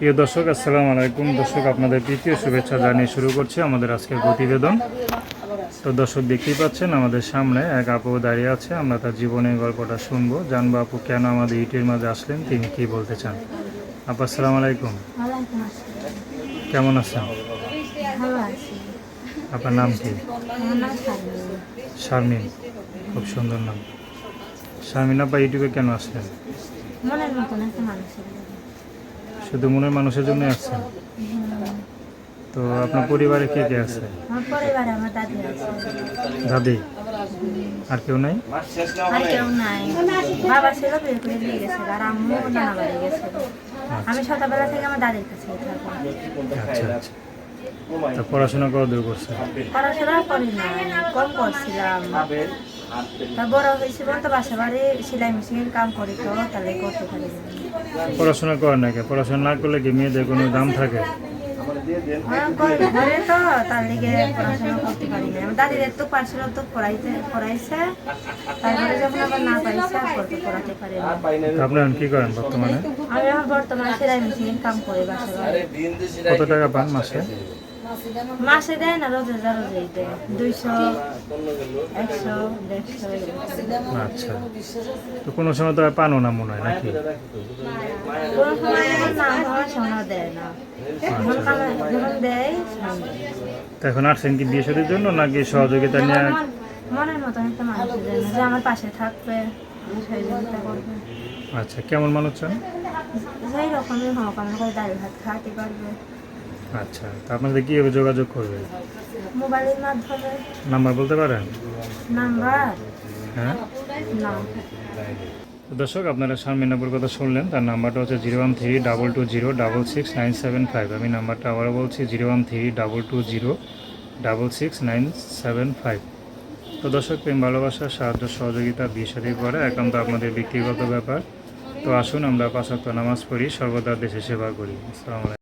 প্রিয় দর্শক আসসালামু আলাইকুম। দর্শক আপনাদের তৃতীয় শুভেচ্ছা জানিয়ে শুরু করছি আমাদের আজকের প্রতিবেদন। তো দর্শক দেখতেই পাচ্ছেন আমাদের সামনে এক আপু দাঁড়িয়ে আছে। আমরা তার জীবনের গল্পটা শুনব। জানব আপু কেন আমাদের ইউটিউবের মাঝে আসলেন? তিনি কি বলতে চান? আপু আসসালামু আলাইকুম। কেমন আছেন? আপনার নাম কি? শারমিন। খুব সুন্দর নাম। শারমিন আপা ইউটিউবে কেন আসলেন? মনের মতন একটা মানুষের জন্য। শুধু মনের মানুষের জন্য আসছেন তো আপনার পরিবারে কে কে আছে? দাদি আর কেউ নাই? আর কেউ নাই। বাবা ছিল বিয়ে করে দিয়ে গেছে আর আম্মু নানা বাড়ি গেছে। আমি ছোটবেলা থেকে আমার দাদির কাছে আচ্ছা আচ্ছা। পড়াশোনা কত দূর করছে? পড়াশোনা করি না কম করছিলাম বড় হয়েছে তো বাসা বাড়ি সেলাই মেশিনের কাম করি তো তাহলে করতে পারি। না। পড়াশোনা করেন নাকি পড়াশোনা না করলে কি মেয়েদের কোনো দাম থাকে? ওরা করে ঘরে তো তার লিগে পড়াশোনা করতে পারি না। আমার দাদির একটু তো পড়াইতে পড়াইছে। তারপরে যখন আবার না পাইছে আর পড়াতে পারি আপনি কি করেন বর্তমানে? আমি বর্তমানে সেলাই মেশিন কাম করি বাসা কত টাকা পান মাসে? মাসে দেয় না রোজে যা দেয়। দুইশো একশো দেড়শো আচ্ছা। তো কোনো সময় তো পানো না মনে হয় নাকি? কোনো সময় না সময় দেয় না। যখন দেয় এখন আসছেন কি বিয়ে শাদীর জন্য নাকি সহযোগিতা নিয়ে মনের মতন একটা জন্য যে আমার পাশে থাকবে সহযোগিতা করবে। আচ্ছা কেমন মানুষ চান? সেই রকমই হোক আমার ডাল ভাত খাওয়াতে পারবে। আচ্ছা তা আপনাদের কীভাবে যোগাযোগ করবে? মোবাইলের মাধ্যমে। নাম্বার বলতে পারেন? নাম্বার? হ্যাঁ? না। দর্শক আপনারা শারমিনাপুর কথা শুনলেন তার নাম্বারটা হচ্ছে zero one three double two zero double six nine seven five. আমি নাম্বারটা আবারও বলছি zero one three double two zero double six nine seven five. তো দর্শক প্রেম ভালোবাসা সাহায্য সহযোগিতা বিয়ে পরে একান্ত আপনাদের ব্যক্তিগত ব্যাপার। তো আসুন আমরা পাঁচক্ত নামাজ পড়ি সর্বদা দেশে সেবা করি। আসসালামু আলাইকুম।